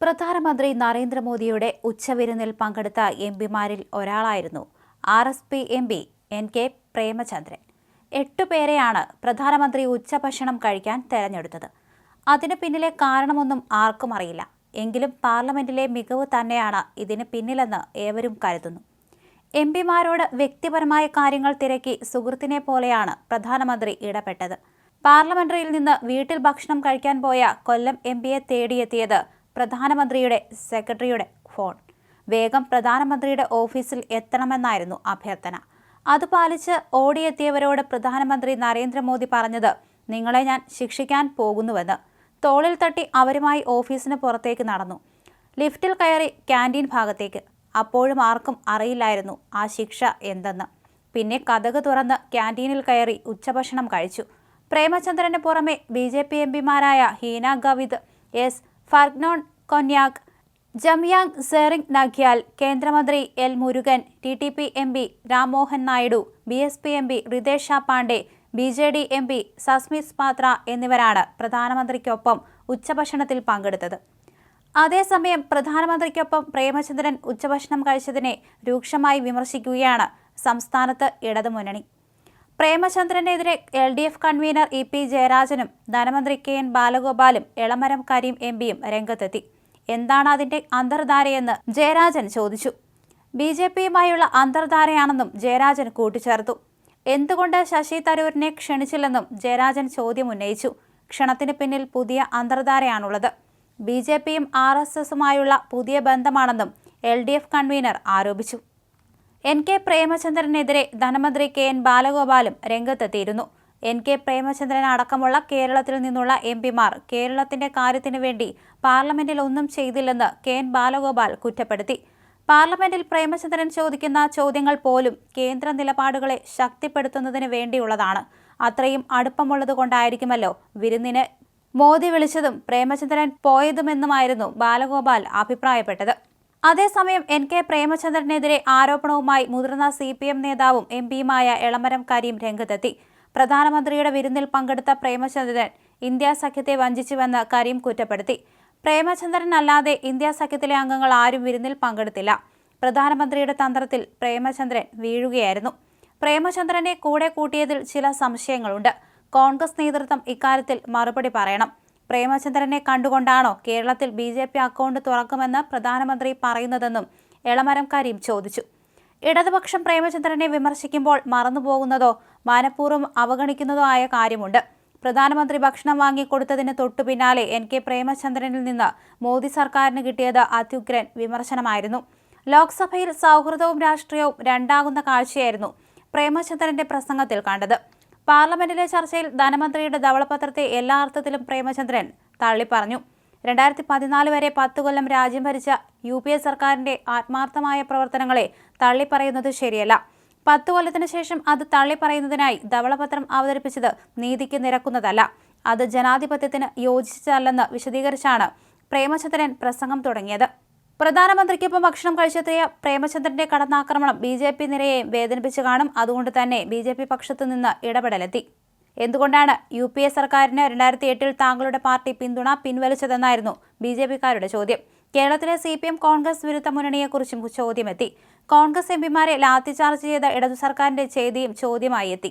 പ്രധാനമന്ത്രി നരേന്ദ്രമോദിയുടെ ഉച്ചവിരുന്നിൽ പങ്കെടുത്ത എം പിമാരിൽ ഒരാളായിരുന്നു R S P M P N K Premachandran. എട്ടുപേരെയാണ് പ്രധാനമന്ത്രി ഉച്ചഭക്ഷണം കഴിക്കാൻ തെരഞ്ഞെടുത്തത്. അതിന് പിന്നിലെ കാരണമൊന്നും ആർക്കും അറിയില്ല. എങ്കിലും പാർലമെന്റിലെ മികവ് തന്നെയാണ് ഇതിന് പിന്നിലെന്ന് ഏവരും കരുതുന്നു. എം പിമാരോട് വ്യക്തിപരമായ കാര്യങ്ങൾ തിരക്കി സുഹൃത്തിനെ പോലെയാണ് പ്രധാനമന്ത്രി ഇടപെട്ടത്. പാർലമെന്ററിയിൽ നിന്ന് വീട്ടിൽ ഭക്ഷണം കഴിക്കാൻ പോയ കൊല്ലം എം പിയെ തേടിയെത്തിയത് പ്രധാനമന്ത്രിയുടെ സെക്രട്ടറിയുടെ ഫോൺ. വേഗം പ്രധാനമന്ത്രിയുടെ ഓഫീസിൽ എത്തണമെന്നായിരുന്നു അഭ്യർത്ഥന. അത് പാലിച്ച് ഓടിയെത്തിയവരോട് പ്രധാനമന്ത്രി നരേന്ദ്രമോദി പറഞ്ഞത് നിങ്ങളെ ഞാൻ ശിക്ഷിക്കാൻ പോകുന്നുവെന്ന്. തോളിൽ തട്ടി അവരുമായി ഓഫീസിന് പുറത്തേക്ക് നടന്നു. ലിഫ്റ്റിൽ കയറി ക്യാന്റീൻ ഭാഗത്തേക്ക്. അപ്പോഴും ആർക്കും അറിയില്ലായിരുന്നു ആ ശിക്ഷ എന്തെന്ന്. പിന്നെ കഥക് തുറന്ന് ക്യാന്റീനിൽ കയറി ഉച്ചഭക്ഷണം കഴിച്ചു. പ്രേമചന്ദ്രന് പുറമെ ബി ജെ പി എം പിമാരായ ഹീന ഗവിദ് എസ് ഫർഗ്നോൺ കൊന്യാക് ജംയാങ് സെറിംഗ് നഖ്യാൽ കേന്ദ്രമന്ത്രി L Murugan T T P M P Rammohan Naidu B S P M P Ritesh Pandey B J D M P Sasmit Patra എന്നിവരാണ് പ്രധാനമന്ത്രിക്കൊപ്പം ഉച്ചഭക്ഷണത്തിൽ പങ്കെടുത്തത്. അതേസമയം പ്രധാനമന്ത്രിക്കൊപ്പം പ്രേമചന്ദ്രൻ ഉച്ചഭക്ഷണം കഴിച്ചതിനെ രൂക്ഷമായി വിമർശിക്കുകയാണ് സംസ്ഥാനത്ത് ഇടതുമുന്നണി. പ്രേമചന്ദ്രനെതിരെ L D F convener E P ജയരാജനും ധനമന്ത്രി കെ എൻ ബാലഗോപാലും എളമരം കരീം എം പിയും രംഗത്തെത്തി. എന്താണ് അതിന്റെ അന്തർധാരയെന്ന് ജയരാജൻ ചോദിച്ചു. ബി ജെ പിയുമായുള്ള അന്തർധാരയാണെന്നും ജയരാജൻ കൂട്ടിച്ചേർത്തു. എന്തുകൊണ്ട് ശശി തരൂരിനെ ക്ഷണിച്ചില്ലെന്നും ജയരാജൻ ചോദ്യം ഉന്നയിച്ചു. ക്ഷണത്തിന് പിന്നിൽ പുതിയ അന്തർധാരയാണുള്ളത്. ബി ജെ പിയും ആർ എസ് എസുമായുള്ള പുതിയ ബന്ധമാണെന്നും എൽ ഡി എഫ് കൺവീനർ ആരോപിച്ചു. എൻ കെ പ്രേമചന്ദ്രനെതിരെ ധനമന്ത്രി കെ എൻ ബാലഗോപാലും രംഗത്തെത്തിയിരുന്നു. എൻ കെ പ്രേമചന്ദ്രൻ അടക്കമുള്ള കേരളത്തിൽ നിന്നുള്ള എം പിമാർ കേരളത്തിന്റെ കാര്യത്തിനു വേണ്ടി പാർലമെന്റിൽ ഒന്നും ചെയ്തില്ലെന്ന് കെ എൻ ബാലഗോപാൽ കുറ്റപ്പെടുത്തി. പാർലമെന്റിൽ പ്രേമചന്ദ്രൻ ചോദിക്കുന്ന ചോദ്യങ്ങൾ പോലും കേന്ദ്ര നിലപാടുകളെ ശക്തിപ്പെടുത്തുന്നതിന് വേണ്ടിയുള്ളതാണ്. അത്രയും അടുപ്പമുള്ളതുകൊണ്ടായിരിക്കുമല്ലോ വിരുന്നിന് മോദി വിളിച്ചതും പ്രേമചന്ദ്രൻ പോയതുമെന്നുമായിരുന്നു ബാലഗോപാൽ അഭിപ്രായപ്പെട്ടത്. അതേസമയം എൻ കെ പ്രേമചന്ദ്രനെതിരെ ആരോപണവുമായി മുതിർന്ന സി പി എം നേതാവും എം പിയുമായ എളമരം കരീം രംഗത്തെത്തി. പ്രധാനമന്ത്രിയുടെ വിരുന്നിൽ പങ്കെടുത്ത പ്രേമചന്ദ്രൻ ഇന്ത്യ സഖ്യത്തെ വഞ്ചിച്ചുവെന്ന് കരീം കുറ്റപ്പെടുത്തി. പ്രേമചന്ദ്രൻ അല്ലാതെ ഇന്ത്യ സഖ്യത്തിലെ അംഗങ്ങൾ ആരും വിരുന്നിൽ പങ്കെടുത്തില്ല. പ്രധാനമന്ത്രിയുടെ തന്ത്രത്തിൽ പ്രേമചന്ദ്രൻ വീഴുകയായിരുന്നു. പ്രേമചന്ദ്രനെ കൂടെ കൂട്ടിയതിൽ ചില സംശയങ്ങളുണ്ട്. കോൺഗ്രസ് നേതൃത്വം ഇക്കാര്യത്തിൽ മറുപടി പറയണം. പ്രേമചന്ദ്രനെ കണ്ടുകൊണ്ടാണോ കേരളത്തിൽ ബി ജെ പി അക്കൗണ്ട് തുറക്കുമെന്ന് പ്രധാനമന്ത്രി പറയുന്നതെന്നും എളമരം കരീം ചോദിച്ചു. ഇടതുപക്ഷം പ്രേമചന്ദ്രനെ വിമർശിക്കുമ്പോൾ മറന്നുപോകുന്നതോ മനഃപൂർവം അവഗണിക്കുന്നതോ ആയ കാര്യമുണ്ട്. പ്രധാനമന്ത്രി ഭക്ഷണം വാങ്ങിക്കൊടുത്തതിന് തൊട്ടു പിന്നാലെ എൻ കെ പ്രേമചന്ദ്രനിൽ നിന്ന് മോദി സർക്കാരിന് കിട്ടിയത് അത്യുഗ്രൻ വിമർശനമായിരുന്നു. ലോക്സഭയിൽ സൗഹൃദവും രാഷ്ട്രീയവും രണ്ടാകുന്ന കാഴ്ചയായിരുന്നു പ്രേമചന്ദ്രന്റെ പ്രസംഗത്തിൽ കണ്ടത്. പാർലമെന്റിലെ ചർച്ചയിൽ ധനമന്ത്രിയുടെ ധവളപത്രത്തെ എല്ലാ അർത്ഥത്തിലും പ്രേമചന്ദ്രൻ തള്ളിപ്പറഞ്ഞു. രണ്ടായിരത്തി പതിനാല് വരെ പത്ത് കൊല്ലം രാജ്യം ഭരിച്ച യു പി എ സർക്കാരിന്റെ ആത്മാർത്ഥമായ പ്രവർത്തനങ്ങളെ തള്ളിപ്പറയുന്നത് ശരിയല്ല. പത്ത് കൊല്ലത്തിന് ശേഷം അത് തള്ളിപ്പറയുന്നതിനായി ധവളപത്രം അവതരിപ്പിച്ചത് നീതിക്ക് നിരക്കുന്നതല്ല. അത് ജനാധിപത്യത്തിന് യോജിച്ചതല്ലെന്ന് വിശദീകരിച്ചാണ് പ്രേമചന്ദ്രൻ പ്രസംഗം തുടങ്ങിയത്. പ്രധാനമന്ത്രിക്കൊപ്പം ഭക്ഷണം കഴിച്ചെത്തിയ പ്രേമചന്ദ്രന്റെ കടന്നാക്രമണം ബി ജെ പി നിരയെയും വേദനിപ്പിച്ചു കാണും. അതുകൊണ്ട് തന്നെ ബി ജെ പി പക്ഷത്തു നിന്ന് ഇടപെടലെത്തി. എന്തുകൊണ്ടാണ് യു പി എ സർക്കാരിന് രണ്ടായിരത്തി എട്ടിൽ താങ്കളുടെ പാർട്ടി പിന്തുണ പിൻവലിച്ചതെന്നായിരുന്നു ബി ജെ പിക്കാരുടെ ചോദ്യം. കേരളത്തിലെ സി പി എം കോൺഗ്രസ് വിരുദ്ധ മുന്നണിയെക്കുറിച്ചും ചോദ്യമെത്തി. കോൺഗ്രസ് എം പിമാരെ ലാത്തിചാർജ് ചെയ്ത ഇടതു സർക്കാരിന്റെ ചെയ്തിയും ചോദ്യമായി എത്തി